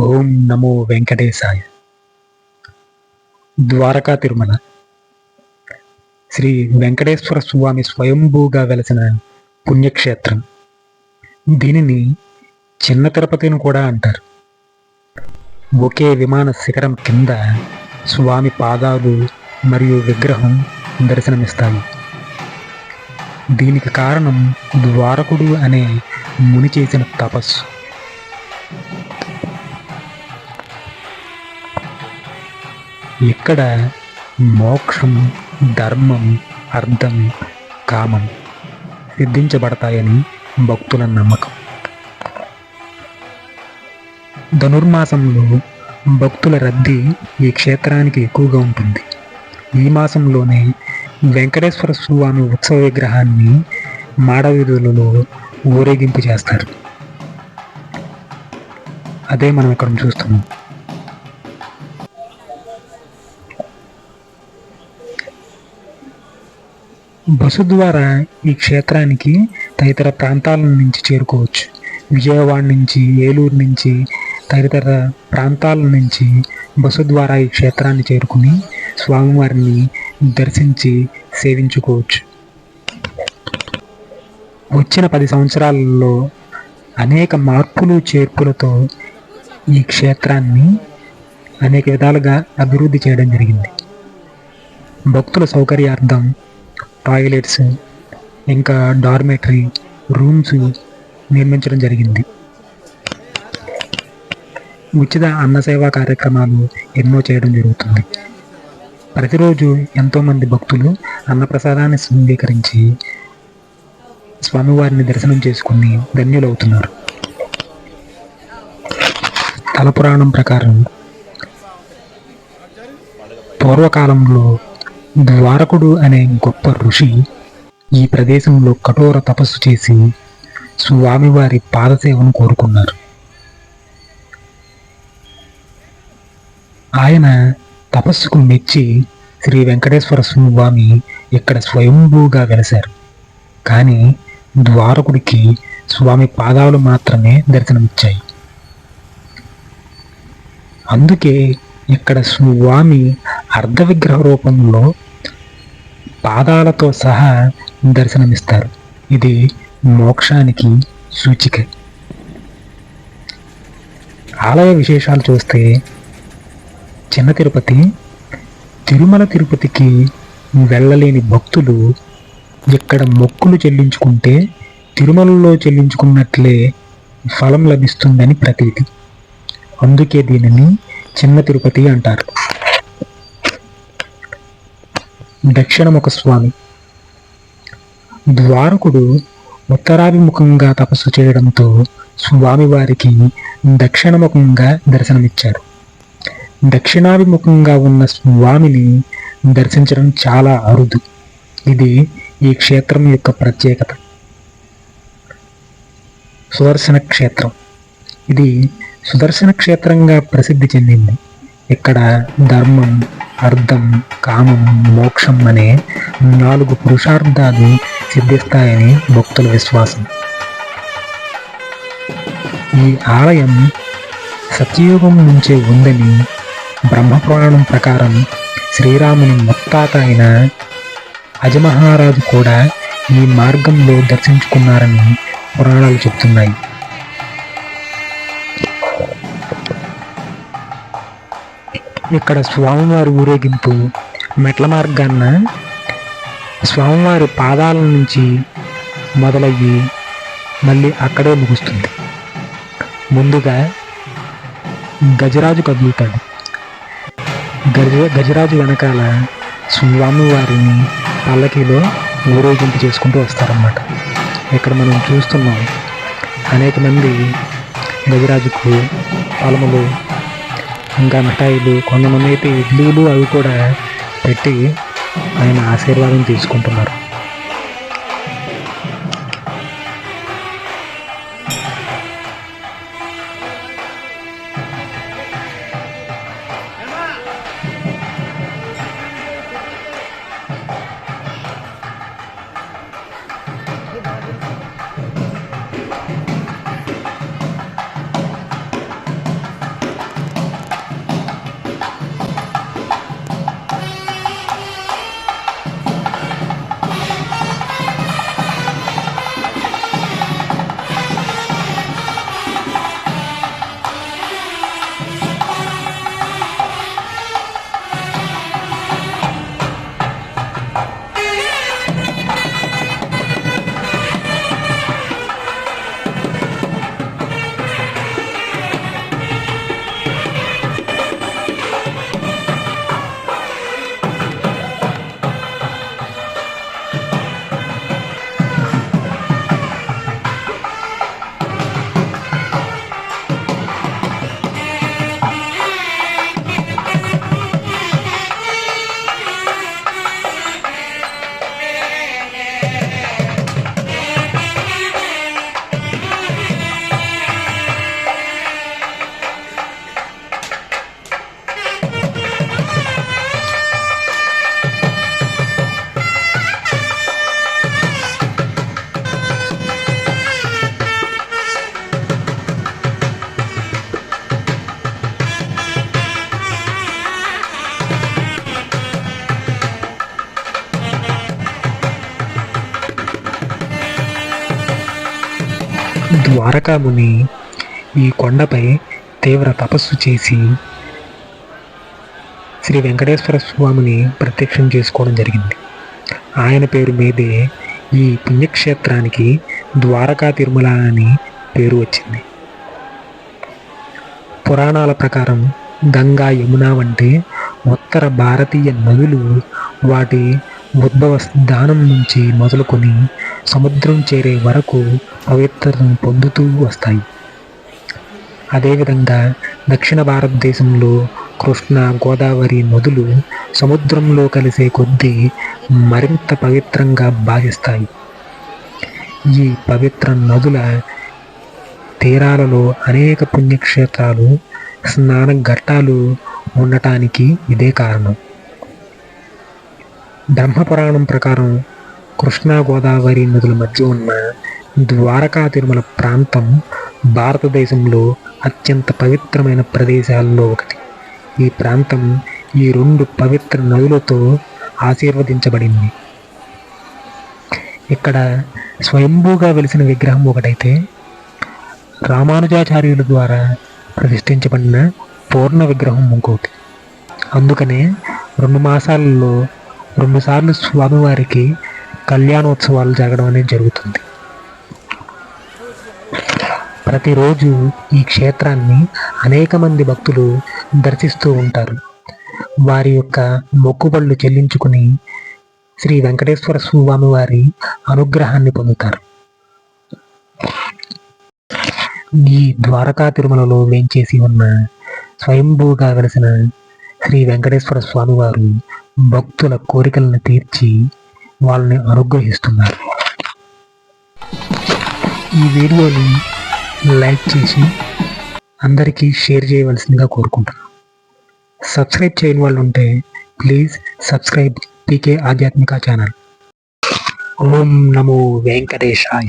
ఓం నమో వెంకటేశాయ. ద్వారకా తిరుమల. శ్రీ వెంకటేశ్వర స్వామి స్వయంభూగా వెలసిన పుణ్యక్షేత్రం. దీనిని చిన్న తిరుపతిని కూడా అంటారు. ఒకే విమాన శిఖరం కింద స్వామి పాదాలు మరియు విగ్రహం దర్శనమిస్తాయి. దీనికి కారణం ద్వారకుడు అనే ముని చేసిన తపస్సు. ఇక్కడ మోక్షం ధర్మం అర్థం కామం సిద్ధించబడతాయని భక్తుల నమ్మకం. ధనుర్మాసంలో భక్తుల రద్దీ ఈ క్షేత్రానికి ఎక్కువగా ఉంటుంది. ఈ మాసంలోనే వెంకటేశ్వర స్వామి ఉత్సవ విగ్రహాన్ని మాడవీధులలో ఊరేగింపు చేస్తారు. అదే మనం ఇక్కడ చూస్తున్నాం. బస్సు ద్వారా ఈ క్షేత్రానికి తదితర ప్రాంతాల నుంచి చేరుకోవచ్చు. విజయవాడ నుంచి ఏలూరు నుంచి తదితర ప్రాంతాల నుంచి బస్సు ద్వారా ఈ క్షేత్రాన్ని చేరుకుని స్వామివారిని దర్శించి సేవించుకోవచ్చు. వచ్చిన పది సంవత్సరాలలో అనేక మార్పులు చేర్పులతో ఈ క్షేత్రాన్ని అనేక విధాలుగా అభివృద్ధి చేయడం జరిగింది. భక్తుల సౌకర్యార్థం టాయిలెట్స్ ఇంకా డార్మెటరీ రూమ్స్ నిర్మించడం జరిగింది. ఉచిత అన్న సేవా కార్యక్రమాలు ఎన్నో చేయడం జరుగుతుంది. ప్రతిరోజు ఎంతోమంది భక్తులు అన్నప్రసాదాన్ని స్వీకరించి స్వామివారిని దర్శనం చేసుకుని ధన్యులవుతున్నారు. తల పురాణం ప్రకారం పూర్వకాలంలో ద్వారకుడు అనే గొప్ప ఋషి ఈ ప్రదేశంలో కఠోర తపస్సు చేసి స్వామివారి పాదసేవను కోరుకున్నారు. ఆయన తపస్సుకు మెచ్చి శ్రీ వెంకటేశ్వర స్వామి ఇక్కడ స్వయంభూగా వెలశారు. కానీ ద్వారకుడికి స్వామి పాదాలు మాత్రమే దర్శనమిచ్చాయి. అందుకే ఇక్కడ స్వామి అర్ధ విగ్రహ రూపంలో పాదాలతో సహా దర్శనమిస్తారు. ఇది మోక్షానికి సూచిక. ఆలయ విశేషాలు చూస్తే చిన్న తిరుపతి తిరుమల తిరుపతికి వెళ్ళలేని భక్తులు ఇక్కడ మొక్కులు చెల్లించుకుంటే తిరుమలలో చెల్లించుకున్నట్లే ఫలం లభిస్తుందని ప్రతీతి. అందుకే దీనిని చిన్న తిరుపతి అంటారు. దక్షిణముఖ స్వామి. ద్వారకుడు ఉత్తరాభిముఖంగా తపస్సు చేయడంతో స్వామివారికి దక్షిణముఖంగా దర్శనమిచ్చారు దక్షిణాభిముఖంగా ఉన్న స్వామిని దర్శించడం చాలా అరుదు. ఇది ఈ క్షేత్రం యొక్క ప్రత్యేకత. సుదర్శన క్షేత్రం. ఇది సుదర్శన క్షేత్రంగా ప్రసిద్ధి చెందింది. ఇక్కడ ధర్మం అర్థం కామం మోక్షం అనే నాలుగు పురుషార్థాలు సిద్ధిస్తాయని భక్తుల విశ్వాసం. ఈ ఆలయం సత్యయుగం నుంచే ఉందని బ్రహ్మపురాణం ప్రకారం శ్రీరాముని ముత్తాత అయిన అజమహారాజు కూడా ఈ మార్గంలో దర్శించుకున్నారని పురాణాలు చెప్తున్నాయి. ఇక్కడ స్వామివారి ఊరేగింపు మెట్ల మార్గాన్న స్వామివారి పాదాల నుంచి మొదలయ్యి మళ్ళీ అక్కడే ముగుస్తుంది. ముందుగా గజరాజు కదులుతాడు గజ గజరాజు వెనకాల స్వామివారిని పల్లకిలో ఊరేగింపు చేసుకుంటూ వస్తారన్నమాట. ఇక్కడ మనం చూస్తున్నాం అనేక మంది గజరాజుకు పలములు ఇంకా మిఠాయిలు కొంతమంది అయితే ఇడ్లీలు అవి కూడా పెట్టి ఆయన ఆశీర్వాదం తీసుకుంటున్నారు. ద్వారకాముని ఈ కొండపై తీవ్ర తపస్సు చేసి శ్రీ వెంకటేశ్వర స్వామిని ప్రత్యక్షం చేసుకోవడం జరిగింది. ఆయన పేరు మీదే ఈ పుణ్యక్షేత్రానికి ద్వారకా తిరుమల అని పేరు వచ్చింది. పురాణాల ప్రకారం గంగా యమున వంటి ఉత్తర భారతీయ నదులు వాటి ఉద్భవ స్థానం నుంచి మొదలుకొని సముద్రం చేరే వరకు పవిత్రతను పొందుతూ వస్తాయి. అదేవిధంగా దక్షిణ భారతదేశంలో కృష్ణ గోదావరి నదులు సముద్రంలో కలిసే కొద్దీ మరింత పవిత్రంగా భావిస్తాయి ఈ పవిత్ర నదుల తీరాలలో అనేక పుణ్యక్షేత్రాలు స్నాన ఘట్టాలు ఉండటానికి ఇదే కారణం. బ్రహ్మపురాణం ప్రకారం కృష్ణా గోదావరి నదుల మధ్య ఉన్న ద్వారకా తిరుమల ప్రాంతం భారతదేశంలో అత్యంత పవిత్రమైన ప్రదేశాల్లో ఒకటి. ఈ ప్రాంతం ఈ రెండు పవిత్ర నదులతో ఆశీర్వదించబడింది. ఇక్కడ స్వయంభూగా వెలిసిన విగ్రహం ఒకటైతే రామానుజాచార్యుల ద్వారా ప్రతిష్ఠించబడిన పూర్ణ విగ్రహం ఇంకోటి. అందుకనే రెండు మాసాలలో రెండుసార్లు స్వామివారికి కళ్యాణోత్సవాలు జరగడం అనేది జరుగుతుంది. ప్రతిరోజు ఈ క్షేత్రాన్ని అనేక మంది భక్తులు దర్శిస్తూ ఉంటారు. వారి యొక్క మొక్కుబళ్ళు చెల్లించుకుని శ్రీ వెంకటేశ్వర స్వామి వారి అనుగ్రహాన్ని పొందుతారు. ఈ ద్వారకా తిరుమలలో వేంచేసి ఉన్న స్వయంభూగా వెలిసిన శ్రీ వెంకటేశ్వర స్వామివారు భక్తుల కోరికలను తీర్చి వాళ్ళని అనుగ్రహిస్తున్నారు. ఈ వీడియోని లైక్ చేసి అందరికీ షేర్ చేయవలసిందిగా కోరుకుంటున్నాను. సబ్స్క్రైబ్ చేయని వాళ్ళు ఉంటే ప్లీజ్ సబ్స్క్రైబ్ పీకే ఆధ్యాత్మిక ఛానల్. ఓం నమో వెంకటేశాయ.